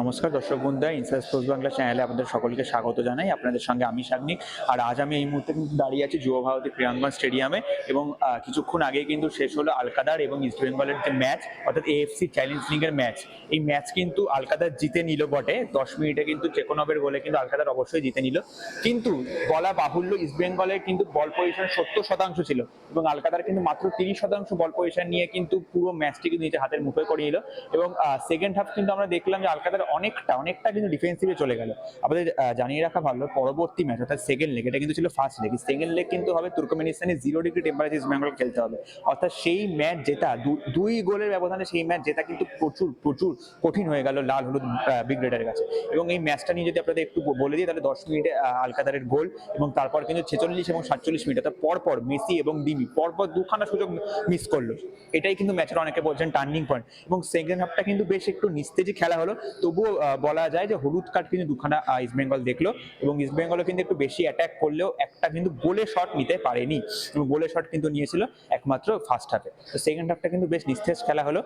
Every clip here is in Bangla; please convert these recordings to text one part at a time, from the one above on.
নমস্কার দর্শক বন্ধুরা ইনসাইড স্পোর্টস বাংলা চ্যানেলে আপনাদের সকলকে স্বাগত জানাই। আপনাদের সঙ্গে আমি সাগনিক। আর আজ আমি এই মুহূর্তে কিন্তু দাঁড়িয়ে আছি যুব ভারতী প্রিয়াঙ্গন স্টেডিয়ামে এবং কিছুক্ষণ আগে কিন্তু শেষ হলো আলকাদার এবং ইস্ট বেঙ্গলের যে ম্যাচ, অর্থাৎ এএফসি চ্যালেঞ্জ লিগের ম্যাচ। এই ম্যাচ কিন্তু আলকাদার জিতে নিল বটে। দশ মিনিটে কিন্তু চেকনবের গোলে কিন্তু আলকাদার অবশ্যই জিতে নিল। কিন্তু বলা বাহুল্য, ইস্ট বেঙ্গলের কিন্তু বল পজিশন সত্তর শতাংশ ছিল এবং আলকাদার কিন্তু মাত্র তিরিশ শতাংশ বল পজিশন নিয়ে কিন্তু পুরো ম্যাচটি কিন্তু নিজের হাতের মুখে করে নিল। এবং সেকেন্ড হাফ কিন্তু আমরা দেখলাম যে আলকাদার অনেকটা অনেকটা কিন্তু ডিফেন্সিভে চলে গেল। আমাদের জানিয়ে রাখা ভালো পরবর্তী ম্যাচ অর্থাৎ সেকেন্ড লেগ এটা কিন্তু ছিল ফার্স্ট লেগ সেকেন্ড লেগ কিন্তু হবে তুর্কমেনিস্তানে zero degree temperature East Bengal খেলতে হবে। অর্থাৎ সেই ম্যাচ জেতা দুই গোলের ব্যবধানে সেই ম্যাচ জেতা কিন্তু প্রচুর প্রচুর কঠিন হয়ে গেল লাল হলুদ বিগ রেডারের কাছে। এবং এই ম্যাচটা নিয়ে যদি আপনাদের একটু বলে দিই তাহলে দশ মিনিটে আহ, আলকাদারের গোল এবং তারপর কিন্তু ছেচল্লিশ এবং সাতচল্লিশ মিনিট অর্থাৎ পরপর মেসি এবং দিমি পরপর দুখানা সুযোগ মিস করল। এটাই কিন্তু ম্যাচের অনেকে বলছেন টার্নিং পয়েন্ট এবং সেকেন্ড হাফটা কিন্তু বেশ একটু নিস্তেজে খেলা হলো। তবুও বলা যায় যে হলুদ কার্ড কিন্তু দুখানা ইস্ট বেঙ্গল দেখল এবং ইস্ট বেঙ্গলও কিন্তু একটু বেশি অ্যাটাক করলেও একটা কিন্তু গোলে শট নিতে পারেনি এবং গোলে শট কিন্তু নিয়েছিল একমাত্র ফার্স্ট হাফে তো সেকেন্ড হাফটা কিন্তু বেশ নিস্তেজ খেলা হলো।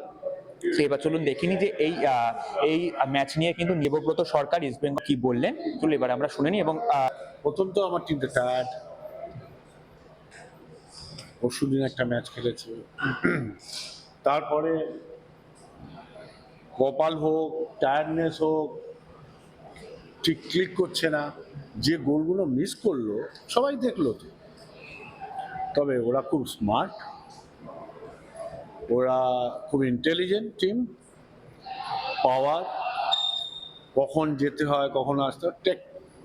এবার চলুন দেখিনি যে এই এই ম্যাচ নিয়ে কিন্তু দেবব্রত সরকার ইস্ট বেঙ্গল কি বললেন। চলুন এবার আমরা শুনে নিই এবং প্রথম তো আমার টিমটা টায়ার্ড পরশু দিন একটা ম্যাচ খেলেছে। তারপরে কপাল হোক টায়ার্ডনেস হোক, ঠিক ক্লিক করছে না, যে গোলগুলো মিস করল, সবাই দেখল তো তবে ওরা খুব স্মার্ট ওরা খুব ইন্টেলিজেন্ট টিম পাওয়ার কখন যেতে হয়, কখন আসতে হয়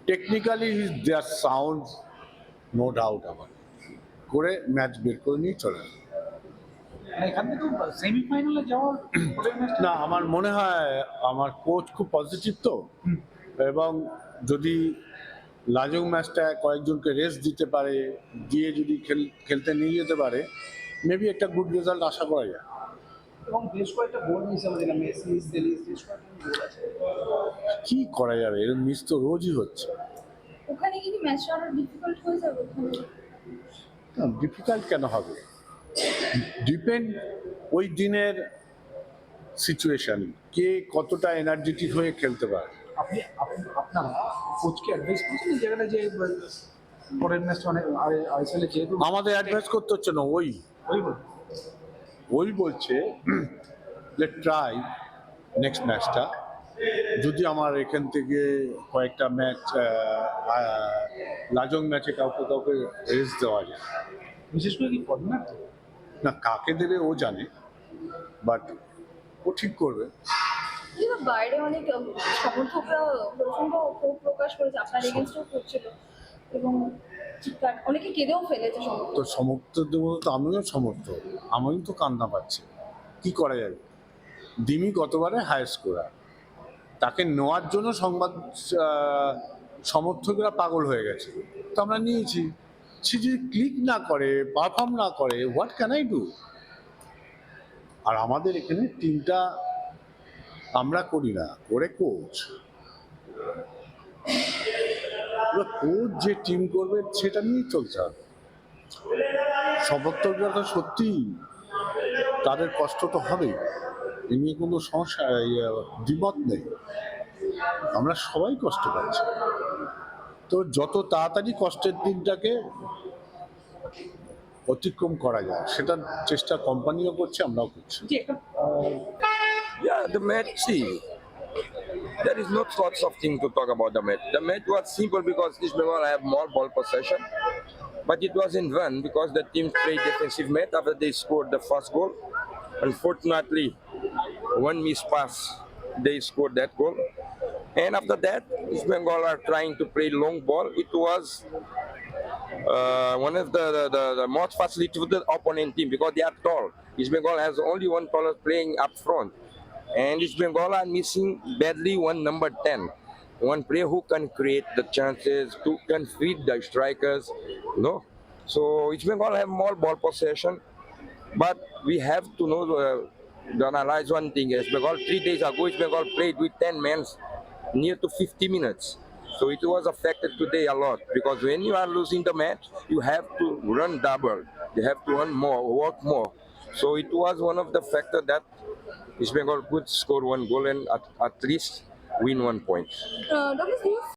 technically is there sound no doubt আবার করে ম্যাচ বের করে নিয়ে চলে আসে। মানে এখান থেকে সেমিফাইনালে যাওয়ার না আমার মনে হয় আমার কোচ খুব পজিটিভ তো। এবং যদি লাজং ম্যাচটা কয়েকজনকে রেস্ট দিতে পারে দিয়ে যদি খেলতে নিয়ে যেতে পারে মেবি একটা গুড রেজাল্ট আশা করা যায়। এবং বেশ কয়েকটা গোল মিস বেশ কি করা যাবে? এরকম মিস তো রোজই হচ্ছে। ওখানে কি ম্যাচটা আরও ডিফিকাল্ট হয়ে যাবে ডিফিকাল্ট কেন হবে? ডিপেন্ড ওই দিনের সিচুয়েশন কে কতটা এনার্জেটিক হয়ে খেলতে পারে। আপনি আপনি- আপনারা কোচকে অ্যাডভাইস করছেন এই জায়গাটা যে পরের অনেক যেহেতু আমাদের অ্যাডভাইস করতে হচ্ছে না ওই। ওই ওই বলছে যে ট্রাই নেক্সট ম্যাচটা যদি আমার এখান থেকে কয়েকটা ম্যাচ লাজং ম্যাচে কাউকে কাউকে রেস্ট দেওয়া যায়। বিশেষ করে কি না কাকে দেবে ও জানে বাট ও ঠিক করবে। বাইরে অনেক সমর্থকরা প্রচণ্ড ক্ষোভ প্রকাশ করেছে আপনার এগেনস্টও করছিল এবং অনেকে কেঁদেও ফেলেছে সমর্থক তো সমর্থ দেবো তো আমিও সমর্থক আমিও তো কান্না পাচ্ছি। কি করা যাবে? দিমি গতবারে হায়ার স্কোরার তাকে নেওয়ার জন্য সংবাদ সমর্থকরা পাগল হয়ে গেছে। তো আমরা নিয়েছি। সে যদি ক্লিক না করে পারফর্ম না করে হোয়াট ক্যান আই ডু আর আমাদের এখানে টিমটা আমরা করি না, করে কোচ কোচ যে টিম করবে, সেটা নিয়েই চলতে হবে। সমর্থকরা তো সত্যি, তাদের কষ্ট তো হবেই। এ নিয়ে কোনো সমস্যা দ্বিমত নেই। আমরা সবাই কষ্ট পাচ্ছি। তো যত তাড়াতাড়ি কষ্টের দিনটাকে অতিক্রম করা যায় সেটার চেষ্টা কোম্পানিও করছে আমরাও করছি Yeah, the match, see, there is not lots of things to talk about the match. The match was simple because East Bengal have more ball possession, but it wasn't won because the team played defensive match after they scored the first goal. Unfortunately, one miss pass, they scored that goal. And after that, East Bengal are trying to play long ball. It was uh, one of the, the, the, the most facilitated opponent team because they are tall. East Bengal has only one taller playing up front. And East Bengal are missing badly one number 10. One player who can create the chances, who can feed the strikers. No. So East Bengal have more ball possession. But we have to know, uh, to analyze one thing. East Bengal, three days ago, East Bengal played with 10 men near to 50 minutes. So it was affected today a lot because when you are losing the match, you have to run double. You have to run more, work more. So it was one of the factors that East Bengal could score one goal and at, at least win one point. Uh,